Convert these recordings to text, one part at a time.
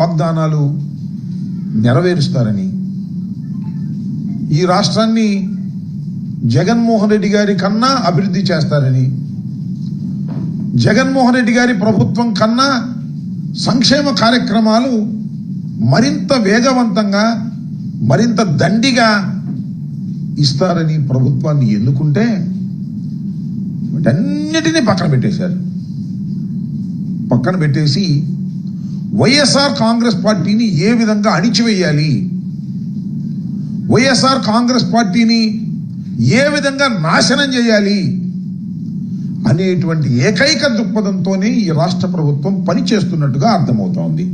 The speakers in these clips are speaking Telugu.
వాగ్దానాలు నెరవేరుస్తారని. ఈ రాష్ట్రాన్ని జగన్మోహన్ రెడ్డి గారి కన్నా అభివృద్ధి చేస్తారని జగన్మోహన్ రెడ్డి గారి ప్రభుత్వం కన్నా సంక్షేమ కార్యక్రమాలు మరింత వేగవంతంగా మరింత దండిగా ఇస్తారని ప్రభుత్వాన్ని ఎన్నుకుంటే వాటన్నిటినీ పక్కన పెట్టేశారు. పక్కన పెట్టేసి వైఎస్ఆర్ కాంగ్రెస్ పార్టీని ఏ విధంగా అణిచివేయాలి? వైఎస్ఆర్ కాంగ్రెస్ పార్టీని ఏ విధంగా నాశనం చేయాలి? అనేటువంటి ఏకైక దృక్పథంతోనే ఈ రాష్ట్ర ప్రభుత్వం పనిచేస్తున్నట్టుగా అర్థమవుతోంది.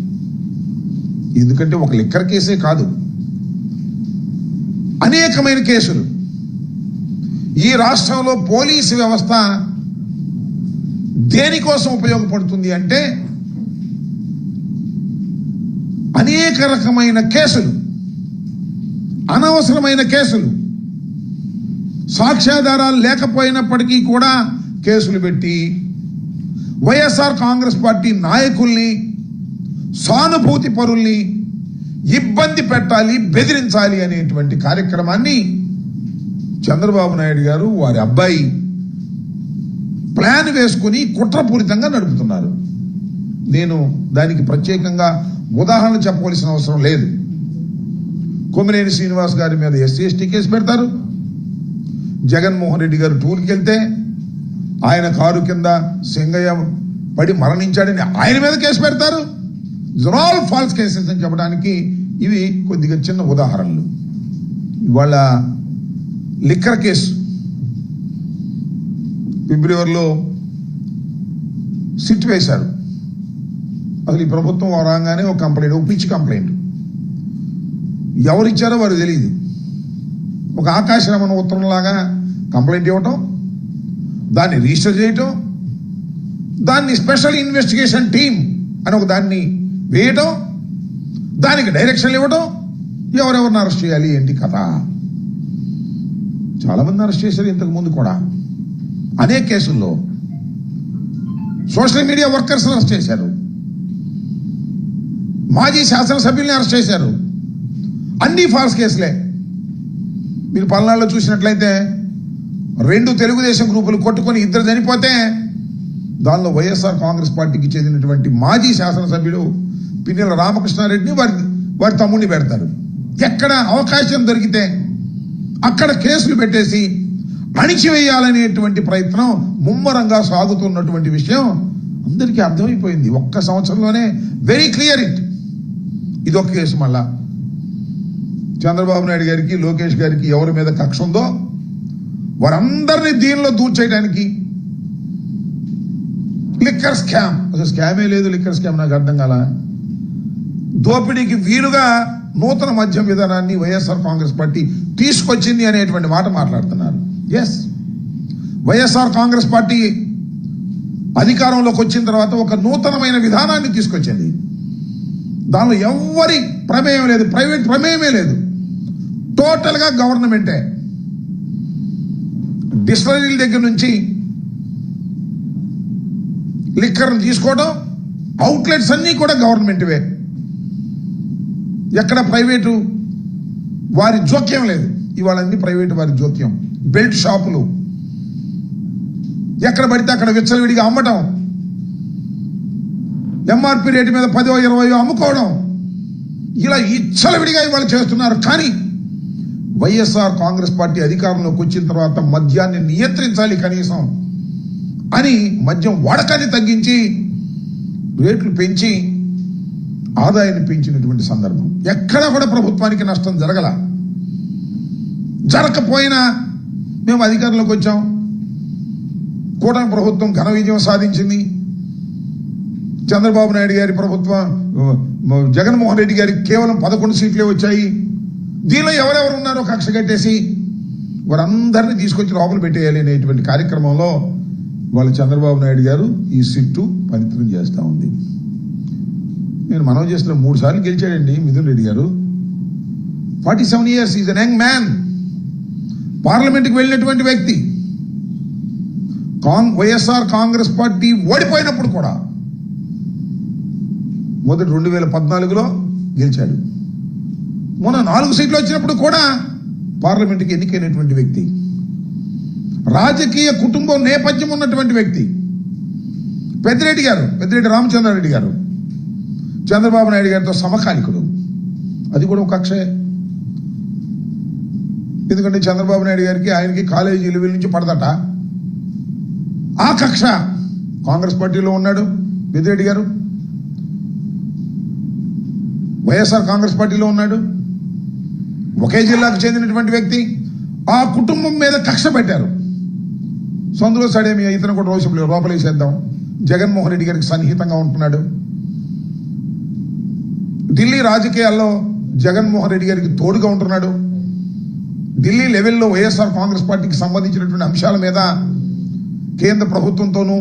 ఎందుకంటే ఒక లిక్కర్ కేసే కాదు. అనేకమైన కేసులు. ఈ రాష్ట్రంలో పోలీసు వ్యవస్థ దేనికోసం ఉపయోగపడుతుంది అంటే అనేక రకమైన కేసులు అనవసరమైన కేసులు. సాక్ష్యాధారాలు లేకపోయినప్పటికీ కూడా కేసులు పెట్టి వైఎస్ఆర్ కాంగ్రెస్ పార్టీ నాయకుల్ని సానుభూతి పరుల్ని ఇబ్బంది పెట్టాలి బెదిరించాలి అనేటువంటి కార్యక్రమాన్ని చంద్రబాబు నాయుడు గారు వారి అబ్బాయి ప్లాన్ వేసుకుని కుట్రపూరితంగా నడుపుతున్నారు. నేను దానికి ప్రత్యేకంగా ఉదాహరణ చెప్పవలసిన అవసరం లేదు. కొమ్మినేని శ్రీనివాస్ గారి మీద ఎస్సీ ఎస్టీ కేసు పెడతారు. జగన్మోహన్ రెడ్డి గారు టూర్కి వెళ్తే ఆయన కారు కింద సింగయ్య పడి మరణించాడని ఆయన మీద కేసు పెడతారు. ఆల్ ఫాల్స్ కేసెస్ అని చెప్పడానికి ఇవి కొద్దిగా చిన్న ఉదాహరణలు. ఇవాళ లిక్కర్ కేసు. ఫిబ్రవరిలో సిట్ వేశారు. అసలు ఈ ప్రభుత్వం రాగానే ఒక కంప్లైంట్ ఒక పిచ్చి కంప్లైంట్ ఎవరిచ్చారో వారు తెలియదు ఒక ఆకాశరమణ ఉత్తరంలాగా కంప్లైంట్ ఇవ్వటం దాన్ని రిజిస్టర్ చేయటం దాన్ని స్పెషల్ ఇన్వెస్టిగేషన్ టీమ్ అని ఒక దాన్ని వేయటం దానికి డైరెక్షన్లు ఇవ్వటం ఎవరెవరిని అరెస్ట్ చేయాలి ఏంటి కథ? చాలామంది అరెస్ట్ చేశారు ఇంతకు ముందు కూడా. అనేక కేసుల్లో సోషల్ మీడియా వర్కర్స్ అరెస్ట్ చేశారు. మాజీ శాసనసభ్యుల్ని అరెస్ట్ చేశారు. అన్ని ఫాల్స్ కేసులే. మీరు పల్నాడులో చూసినట్లయితే రెండు తెలుగుదేశం గ్రూపులు కొట్టుకొని ఇద్దరు చనిపోతే దానిలో వైఎస్ఆర్ కాంగ్రెస్ పార్టీకి చెందినటువంటి మాజీ శాసనసభ్యుడు పిన్నెల రామకృష్ణారెడ్డిని వారి వారి తమ్ముడిని పెడతారు. ఎక్కడ అవకాశం దొరికితే అక్కడ కేసులు పెట్టేసి అణిచివేయాలనేటువంటి ప్రయత్నం ముమ్మరంగా సాగుతున్నటువంటి విషయం అందరికీ అర్థమైపోయింది. ఒక్క సంవత్సరంలోనే వెరీ క్లియర్ ఇట్ ఇదొక కేసు మళ్ళా. చంద్రబాబు నాయుడు గారికి లోకేష్ గారికి ఎవరి మీద కక్ష ఉందో వారందరినీ దీనిలో దూర్చేయడానికి లిక్కర్ స్కామ్. అసలు స్కామే లేదు లిక్కర్ స్కామ్ నాకు అర్థం కాల. దోపిడీకి వీలుగా నూతన మద్యం విధానాన్ని వైఎస్ఆర్ కాంగ్రెస్ పార్టీ తీసుకొచ్చింది అనేటువంటి మాట మాట్లాడుతున్నారు. ఎస్ వైఎస్ఆర్ కాంగ్రెస్ పార్టీ అధికారంలోకి వచ్చిన తర్వాత ఒక నూతనమైన విధానాన్ని తీసుకొచ్చింది. దానిలో ఎవ్వరి ప్రమేయం లేదు ప్రైవేట్ ప్రమేయమే లేదు. టోటల్గా గవర్నమెంటే డిస్టరీల దగ్గర నుంచి లిక్కర్ని తీసుకోవడం అవుట్లెట్స్ అన్నీ కూడా గవర్నమెంట్వే ఎక్కడ ప్రైవేటు వారి జోక్యం లేదు. ఇవాళ అన్ని ప్రైవేటు వారి జోక్యం. బెల్ట్ షాపులు. ఎక్కడ పడితే అక్కడ విచ్చలవిడిగా అమ్మటం. ఎంఆర్పి రేటు మీద పదో ఇరవయో అమ్ముకోవడం. ఇలా ఇచ్చలవిడిగా ఇవాళ చేస్తున్నారు. కానీ వైఎస్ఆర్ కాంగ్రెస్ పార్టీ అధికారంలోకి వచ్చిన తర్వాత మద్యాన్ని నియంత్రించాలి కనీసం అని మద్యం వాడకాన్ని తగ్గించి రేట్లు పెంచి ఆదాయాన్ని పెంచినటువంటి సందర్భం. ఎక్కడా కూడా ప్రభుత్వానికి నష్టం జరగల. జరగకపోయినా మేము అధికారంలోకి వచ్చాం. కూటమి ప్రభుత్వం ఘన విజయం సాధించింది. చంద్రబాబు నాయుడు గారి ప్రభుత్వం జగన్మోహన్ రెడ్డి గారికి కేవలం పదకొండు సీట్లే వచ్చాయి. దీనిలో ఎవరెవరు ఉన్నారో కక్ష కట్టేసి వారందరినీ తీసుకొచ్చి లోపల పెట్టేయాలి అనేటువంటి కార్యక్రమంలో వాళ్ళ చంద్రబాబు నాయుడు గారు ఈ సిట్టు పవిత్రం చేస్తూ ఉంది. నేను మనం చేస్తున్న మూడు సార్లు గెలిచాడండి Mithun Reddy garu. Forty seven years is an young man పార్లమెంట్కి వెళ్ళినటువంటి వ్యక్తి. కాంగ్ వైఎస్ఆర్ కాంగ్రెస్ పార్టీ ఓడిపోయినప్పుడు కూడా మొదటి రెండు వేల పద్నాలుగులో గెలిచాడు. మొన్న నాలుగు సీట్లు వచ్చినప్పుడు కూడా పార్లమెంట్కి ఎన్నికైనటువంటి వ్యక్తి రాజకీయ కుటుంబం నేపథ్యం ఉన్నటువంటి వ్యక్తి పెద్దిరెడ్డి గారు పెద్దిరెడ్డి రామచంద్రారెడ్డి గారు చంద్రబాబు నాయుడు గారితో సమకాలికుడు. అది కూడా ఒక కక్షే. ఎందుకంటే చంద్రబాబు నాయుడు గారికి ఆయనకి కాలేజీ లెవెల్ నుంచి పడదట. ఆ కక్ష కాంగ్రెస్ పార్టీలో ఉన్నాడు పెద్దిరెడ్డి గారు. వైఎస్ఆర్ కాంగ్రెస్ పార్టీలో ఉన్నాడు. ఒకే జిల్లాకు చెందినటువంటి వ్యక్తి. ఆ కుటుంబం మీద కక్ష పెట్టారు. సొందులో సడేమి ఇతను కూడా రోజు లోపలేసేద్దాం జగన్మోహన్ రెడ్డి గారికి సన్నిహితంగా ఉంటున్నాడు. ఢిల్లీ రాజకీయాల్లో జగన్మోహన్ రెడ్డి గారికి తోడుగా ఉంటున్నాడు. ఢిల్లీ లెవెల్లో వైఎస్ఆర్ కాంగ్రెస్ పార్టీకి సంబంధించినటువంటి అంశాల మీద కేంద్ర ప్రభుత్వంతోనూ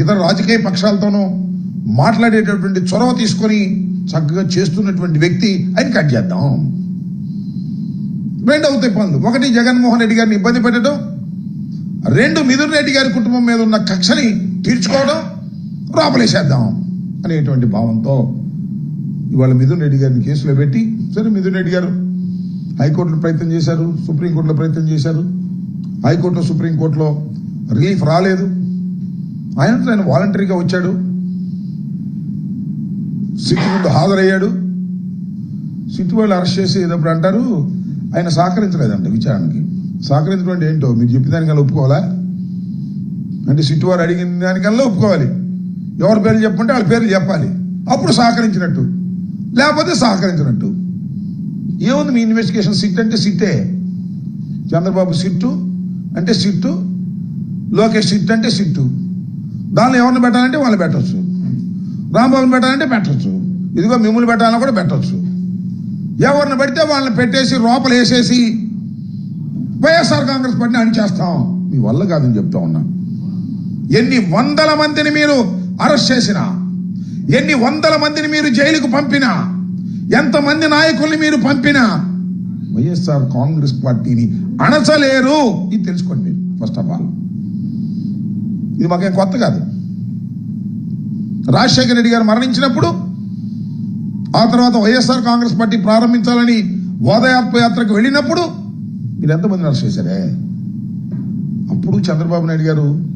ఇతర రాజకీయ పక్షాలతోనూ మాట్లాడేటటువంటి చొరవ తీసుకొని చక్కగా చేస్తున్నటువంటి వ్యక్తి ఆయన కట్ చేద్దాం. రెండు అవుతాయి పనులు ఒకటి జగన్మోహన్ రెడ్డి గారిని ఇబ్బంది పెట్టడం రెండు మిథున్ రెడ్డి గారి కుటుంబం మీద ఉన్న కక్షని తీర్చుకోవడం రాపలేసేద్దాం అనేటువంటి భావంతో ఇవాళ మిథున్ రెడ్డి గారిని కేసులో పెట్టి సరే మిథున్ రెడ్డి గారు హైకోర్టులో ప్రయత్నం చేశారు సుప్రీంకోర్టులో ప్రయత్నం చేశారు. హైకోర్టులో సుప్రీంకోర్టులో రిలీఫ్ రాలేదు. ఆయన ఆయన వాలంటరీగా వచ్చాడు. సిట్ ముందు హాజరయ్యాడు. సిట్ వాళ్ళు అరెస్ట్ చేసి ఏదప్పుడు అంటారు? ఆయన సహకరించలేదంట విచారణకి. సహకరించడం అంటే ఏంటో? మీరు చెప్పిన దానికల్లా ఒప్పుకోవాలా? అంటే సిట్ వారు అడిగిన దానికల్లా ఒప్పుకోవాలి. ఎవరి పేర్లు చెప్పంటే వాళ్ళ పేర్లు చెప్పాలి. అప్పుడు సహకరించినట్టు. లేకపోతే సహకరించినట్టు. ఏముంది మీ ఇన్వెస్టిగేషన్ సిట్ అంటే సిట్టే. చంద్రబాబు సిట్టు అంటే సిట్టు లోకేష్ సిట్ అంటే సిట్టు. దానిలో ఎవరిని పెట్టాలంటే వాళ్ళు పెట్టచ్చు. రాంబాబుని పెట్టాలంటే పెట్టచ్చు. ఇదిగో మిమ్మల్ని పెట్టాలని కూడా పెట్టవచ్చు ఎవరిని పెడితే వాళ్ళని పెట్టేసి లోపల వేసేసి వైఎస్ఆర్ కాంగ్రెస్ పార్టీని అణిచేస్తాం. మీ వల్ల కాదని చెప్తా ఉన్నా. ఎన్ని వందల మందిని మీరు అరెస్ట్ చేసినా ఎన్ని వందల మందిని మీరు జైలుకు పంపినా ఎంతమంది నాయకుల్ని మీరు పంపినా వైఎస్ఆర్ కాంగ్రెస్ పార్టీని అణచలేరు. ఇది తెలుసుకోండి మీరు ఫస్ట్ ఆఫ్ ఆల్ ఇది మాకేం కొత్త కాదు. రాజశేఖర రెడ్డి గారు మరణించినప్పుడు ఆ తర్వాత వైఎస్ఆర్ కాంగ్రెస్ పార్టీ ప్రారంభించాలని ఓదయాత్ర యాత్రకు వెళ్ళినప్పుడు మీరు ఎంతమంది అరెస్ట్ చేశారే? అప్పుడు చంద్రబాబు నాయుడు గారు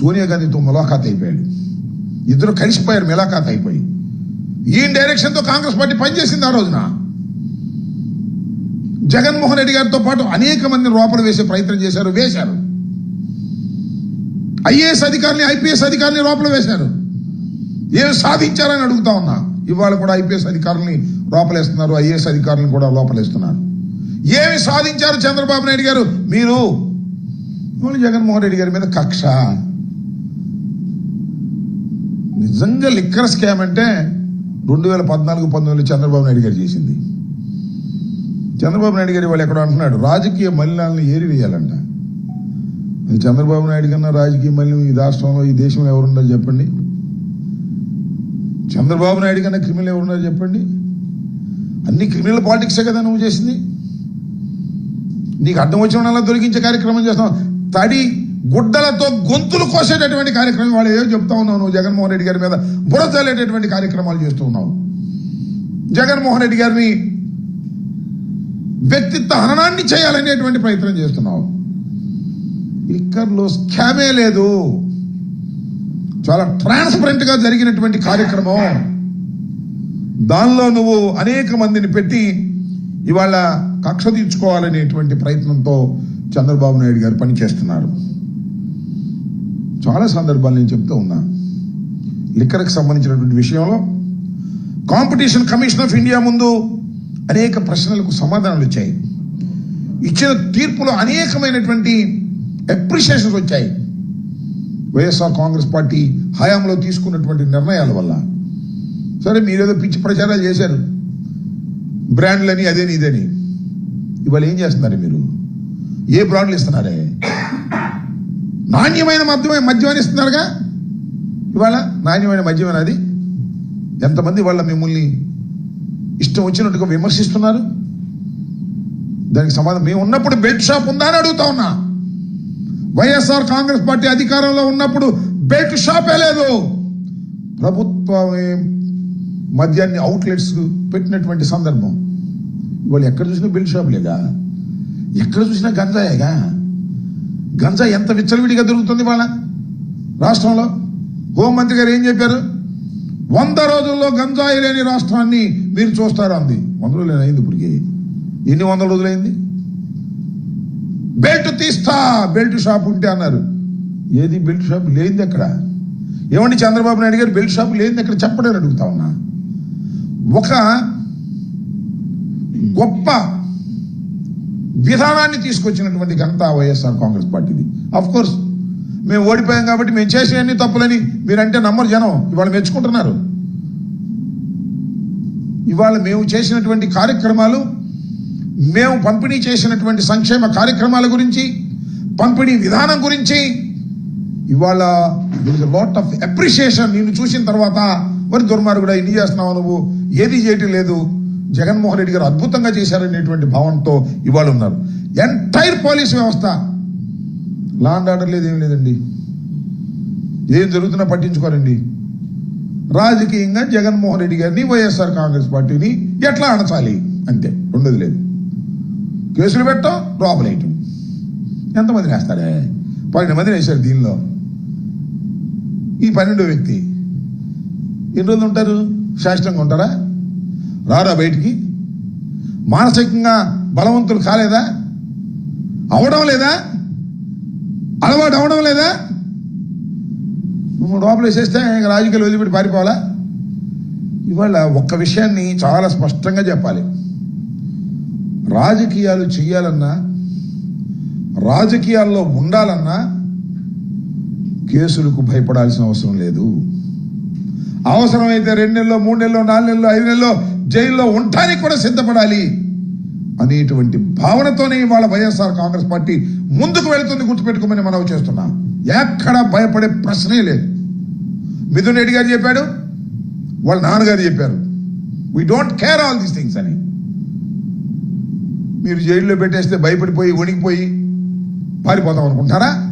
సోనియా గాంధీతో ములాఖాత్ అయిపోయాడు. ఇద్దరు కలిసిపోయారు ములాఖాత్ అయిపోయి. ఈ డైరెక్షన్తో కాంగ్రెస్ పార్టీ పనిచేసింది ఆ రోజున. జగన్మోహన్ రెడ్డి గారితో పాటు అనేక మందిని లోపల వేసే ప్రయత్నం చేశారు వేశారు. ఐఏఎస్ అధికారిని ఐపీఎస్ అధికారిని లోపల వేశారు. ఏం సాధించారని అడుగుతా ఉన్నా. ఇవాళ కూడా ఐపీఎస్ అధికారులని లోపలేస్తున్నారు ఐఏఎస్ అధికారులను కూడా లోపలేస్తున్నారు ఏమి సాధించారు చంద్రబాబు నాయుడు గారు? మీరు. ఇవాళ జగన్మోహన్ రెడ్డి గారి మీద కక్ష. నిజంగా లిక్కర్ స్కామ్ అంటే రెండు వేల పద్నాలుగు పంతొమ్మిది చంద్రబాబు నాయుడు గారు చేసింది. చంద్రబాబు నాయుడు గారు వాళ్ళు ఎక్కడ అంటున్నాడు రాజకీయ మలినాలను ఏరివేయాలంట. చంద్రబాబు నాయుడు కన్నా రాజకీయ మళ్ళీ ఈ రాష్ట్రంలో ఈ దేశంలో ఎవరున్నారు చెప్పండి? చంద్రబాబు నాయుడు కన్నా క్రిమినల్ ఎవరున్నారు చెప్పండి? అన్ని క్రిమినల్ పాలిటిక్సే కదా నువ్వు చేసింది? నీకు అడ్డం వచ్చిన వాళ్ళ దొరికించే కార్యక్రమం చేస్తావు తడి గుడ్డలతో గొంతులు కోసేటటువంటి కార్యక్రమం వాళ్ళు ఏదో చెప్తా ఉన్నావు నువ్వు జగన్మోహన్ రెడ్డి గారి మీద. బుర్ర కార్యక్రమాలు చేస్తూ ఉన్నావు. జగన్మోహన్ రెడ్డి గారిని వ్యక్తిత్వ హననాన్ని చేయాలనేటువంటి ప్రయత్నం చేస్తున్నావు. లిక్కర్లో స్కామే లేదు. చాలా ట్రాన్స్పరెంట్గా జరిగినటువంటి కార్యక్రమం. దానిలో నువ్వు అనేక మందిని పెట్టి ఇవాళ కక్ష తీర్చుకోవాలనేటువంటి ప్రయత్నంతో చంద్రబాబు నాయుడు గారు పనిచేస్తున్నారు. చాలా సందర్భాలు నేను చెప్తూ ఉన్నా. లిక్కర్కి సంబంధించినటువంటి విషయంలో కాంపిటీషన్ కమిషన్ ఆఫ్ ఇండియా ముందు అనేక ప్రశ్నలకు సమాధానాలు వచ్చాయి. ఇచ్చిన తీర్పులో అనేకమైనటువంటి అప్రిషియేషన్స్ వచ్చాయి. వైఎస్ఆర్ కాంగ్రెస్ పార్టీ హయాంలో తీసుకున్నటువంటి నిర్ణయాల వల్ల. సరే మీరేదో పిచ్చి ప్రచారాలు చేశారు. బ్రాండ్లని అదేని ఇదని. ఇవాళ ఏం చేస్తున్నారు మీరు? ఏ బ్రాండ్లు ఇస్తున్నారే? నాణ్యమైన మద్యమే మద్యమని ఇస్తున్నారుగా ఇవాళ నాణ్యమైన మద్యం అది ఎంతమంది వాళ్ళ మిమ్మల్ని ఇష్టం వచ్చినట్టుగా విమర్శిస్తున్నారు? దానికి సమాధానం మేము ఉన్నప్పుడు బెడ్ షాప్ ఉందా అని అడుగుతా ఉన్నా. వైఎస్ఆర్ కాంగ్రెస్ పార్టీ అధికారంలో ఉన్నప్పుడు బెల్ట్ షాపే లేదు. ప్రభుత్వమే మద్యాన్ని అవుట్లెట్స్ పెట్టినటువంటి సందర్భం? ఇవాళ ఎక్కడ చూసినా బెల్ట్ షాపులేగా ఎక్కడ చూసినా గంజాయేగా? గంజా ఎంత విచ్చలవిడిగా దొరుకుతుంది వాళ్ళ రాష్ట్రంలో? హోంమంత్రి గారు ఏం చెప్పారు? వంద రోజుల్లో గంజాయి లేని రాష్ట్రాన్ని మీరు చూస్తారా అంది. వంద రోజులు అయింది ఇప్పటికి? ఎన్ని వందల రోజులైంది? బెల్ట్ తీస్తా బెల్ట్ షాప్ ఉంటే అన్నారు. ఏది బెల్ట్ షాప్? లేనిది అక్కడ. ఏమండి చంద్రబాబు నాయుడు గారు బెల్ట్ షాప్ లేనిది అక్కడ చెప్పడని అడుగుతా ఉన్నా. ఒక గొప్ప విధానాన్ని తీసుకొచ్చినటువంటి ఘనత వైఎస్ఆర్ కాంగ్రెస్ పార్టీది. అఫ్ కోర్స్ మేము ఓడిపోయాం కాబట్టి మేము చేసేవన్నీ తప్పులని మీరంటే నమ్మరు జనం. ఇవాళ మెచ్చుకుంటున్నారు. ఇవాళ మేము చేసినటువంటి కార్యక్రమాలు మేము పంపిణీ చేసినటువంటి సంక్షేమ కార్యక్రమాల గురించి పంపిణీ విధానం గురించి ఇవాళ లాట్ ఆఫ్ అప్రిషియేషన్ నిన్ను చూసిన తర్వాత మరి దుర్మార్గుడా ఇన్ని చేస్తున్నావు నువ్వు? ఏది చేయటం లేదు. జగన్మోహన్ రెడ్డి గారు అద్భుతంగా చేశారనేటువంటి భావనతో ఇవాళ ఉన్నారు. ఎంటైర్ పోలీస్ వ్యవస్థ. లాండ్ ఆర్డర్ లేదు ఏం లేదండి. ఏం జరుగుతున్నా పట్టించుకోరండి. రాజకీయంగా జగన్మోహన్ రెడ్డి గారిని వైఎస్ఆర్ కాంగ్రెస్ పార్టీని ఎట్లా అణచాలి? అంతే ఉండదు లేదు. కేసులు పెట్టాం లోపలేయటం ఎంతమంది వేస్తాడే పన్నెండు మంది వేశారు దీనిలో. ఈ పన్నెండో వ్యక్తి ఎన్ని రోజులు ఉంటారు? శాశ్వతంగా ఉంటారా రారా బయటికి? మానసికంగా బలవంతులు కాలేదా? అవడం లేదా? అలవాటు అవడం లేదా? నువ్వు లోపల వేసేస్తే ఇంకా రాజకీయాలు వదిలిపెట్టి పారిపోవాలా? ఇవాళ ఒక్క విషయాన్ని చాలా స్పష్టంగా చెప్పాలి. రాజకీయాలు చేయాలన్నా రాజకీయాల్లో ఉండాలన్నా కేసులకు భయపడాల్సిన అవసరం లేదు. అవసరమైతే రెండు నెలలో మూడు నెలలో నాలుగు నెలలో ఐదు నెలలో జైల్లో ఉండటానికి కూడా సిద్ధపడాలి అనేటువంటి భావనతోనే ఇవాళ వైఎస్ఆర్ కాంగ్రెస్ పార్టీ ముందుకు వెళుతుంది గుర్తుపెట్టుకోమని మనవి చేస్తున్నా. ఎక్కడ భయపడే ప్రశ్నే లేదు. మిథున్ రెడ్డి గారు చెప్పాడు వాళ్ళ నాన్నగారు చెప్పారు we don't care all these things అని. మీరు జైల్లో పెట్టేస్తే భయపడిపోయి వణికిపోయి పారిపోతాం అనుకుంటారా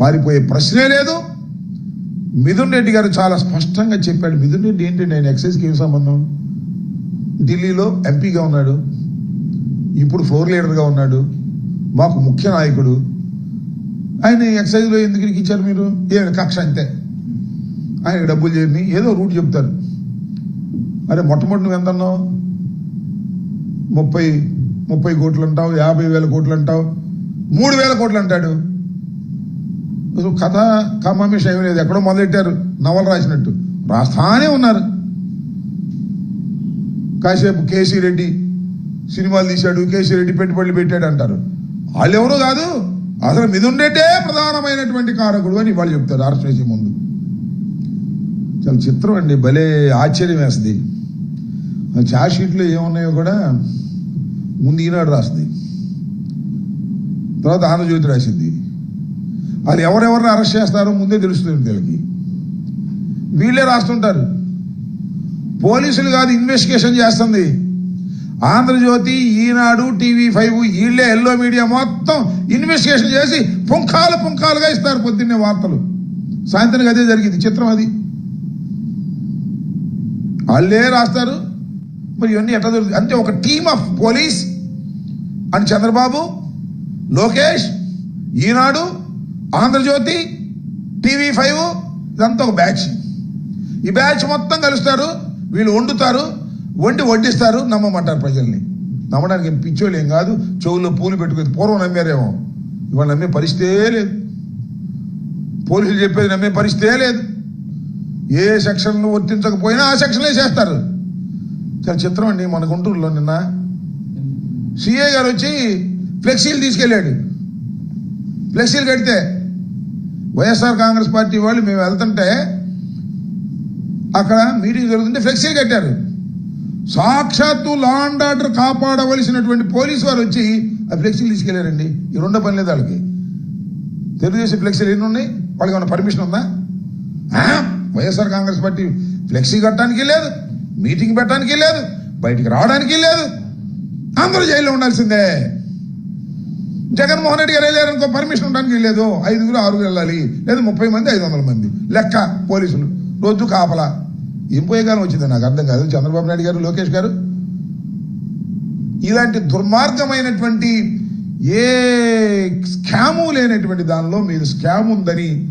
పారిపోయే ప్రశ్నే లేదు. మిథున్ రెడ్డి గారు చాలా స్పష్టంగా చెప్పాడు. మిథున్ రెడ్డి ఏంటి? నేను ఎక్సైజ్కి ఏం సంబంధం? ఢిల్లీలో ఎంపీగా ఉన్నాడు. ఇప్పుడు ఫ్లోర్ లీడర్గా ఉన్నాడు. మాకు ముఖ్య నాయకుడు. ఆయన ఎక్సైజ్లో ఎందుకు ఇచ్చారు మీరు? ఏ కక్ష అంతే. ఆయన డబ్బులు చేయని ఏదో రూట్ చెప్తారు. అరే మొట్టమొదటి నువ్వు ఎంత అన్నావు ముప్పై ముప్పై కోట్లు అంటావు యాభై వేల కోట్లు అంటావు మూడు వేల కోట్లు అంటాడు అసలు కథ కమ్మామిష ఏమీ లేదు ఎక్కడో మొదలెట్టారు నవలు రాసినట్టు. రాస్తానే ఉన్నారు. కాసేపు కేసీ రెడ్డి సినిమాలు తీశాడు కేసీ రెడ్డి పెట్టుబడులు పెట్టాడు అంటారు. వాళ్ళు ఎవరు కాదు అసలు మిథున్ రెడ్డే ప్రధానమైనటువంటి కారకుడు అని వాళ్ళు చెప్తారు అరెస్ట్ చేసే ముందు. చాలా చిత్రం అండి భలే ఆశ్చర్యం వేస్తుంది. ఆ చార్జ్ షీట్లో ఏమున్నాయో కూడా ముందు ఈనాడు రాసింది. తర్వాత ఆంధ్రజ్యోతి రాసింది. వాళ్ళు ఎవరెవరిని అరెస్ట్ చేస్తారో ముందే తెలుస్తుంది వీళ్ళకి. వీళ్ళే రాస్తుంటారు. పోలీసులు కాదు ఇన్వెస్టిగేషన్ చేస్తుంది. ఆంధ్రజ్యోతి ఈనాడు టీవీ ఫైవ్ వీళ్ళే ఎల్లో మీడియా మొత్తం ఇన్వెస్టిగేషన్ చేసి పుంఖాలు పుంఖాలుగా ఇస్తారు పొద్దున్నే వార్తలు. సాయంత్రం అదే జరిగింది. చిత్రం అది. వాళ్ళే రాస్తారు. మరి ఇవన్నీ ఎట్లా దొరుకుతుంది అంటే ఒక team of police and Chandrababu Lokesh Eenadu Andhra Jyothi TV five ఇదంతా ఒక బ్యాచ్ ఈ బ్యాచ్ మొత్తం కలుస్తారు వీళ్ళు వండుతారు వండి వడ్డిస్తారు నమ్మమంటారు ప్రజల్ని. నమ్మడానికి ఏం పిచ్చోళ్ళు ఏం కాదు చెవుల్లో పూలు పెట్టుకుని పూర్వం నమ్మారేమో. ఇవాళ నమ్మే పరిస్థితే లేదు. పోలీసులు చెప్పేది నమ్మే పరిస్థితే లేదు. ఏ సెక్షన్లు వర్తించకపోయినా ఆ సెక్షన్లే చేస్తారు. చిత్రం అండి మన గుంటూరులో నిన్న. సిఏ గారు వచ్చి ఫ్లెక్సీలు తీసుకెళ్ళాడు. ఫ్లెక్సీలు కడితే వైఎస్ఆర్ కాంగ్రెస్ పార్టీ వాళ్ళు మేము వెళ్తుంటే అక్కడ మీటింగ్ జరుగుతుంటే ఫ్లెక్సీలు కట్టారు. సాక్షాత్తు లా అండ్ ఆర్డర్ కాపాడవలసినటువంటి పోలీసు వారు వచ్చి ఆ ఫ్లెక్సీలు తీసుకెళ్ళారండి ఈ రెండో పని లేదు వాళ్ళకి. తెలుగుదేశం ఫ్లెక్సీలు ఎన్ని ఉన్నాయి? వాళ్ళకి ఏమైనా పర్మిషన్ ఉందా? వైఎస్ఆర్ కాంగ్రెస్ పార్టీ ఫ్లెక్సీ కట్టడానికి లేదు. మీటింగ్ పెట్టడానికి లేదు బయటికి రావడానికి లేదు అందరూ జైల్లో ఉండాల్సిందే. జగన్మోహన్ రెడ్డి గారు వెళ్ళారనుకో పర్మిషన్ ఉండడానికి లేదు ఐదుగురు ఆరుగురు వెళ్ళాలి. లేదా ముప్పై మంది ఐదు వందల మంది. లెక్క పోలీసులు. రోజు కాపలా. ఏం పోయేగానే వచ్చింది నాకు అర్థం కాదు. చంద్రబాబు నాయుడు గారు లోకేష్ గారు? ఇలాంటి దుర్మార్గమైనటువంటి ఏ స్కాము లేనటువంటి దానిలో మీరు స్కామ్ ఉందని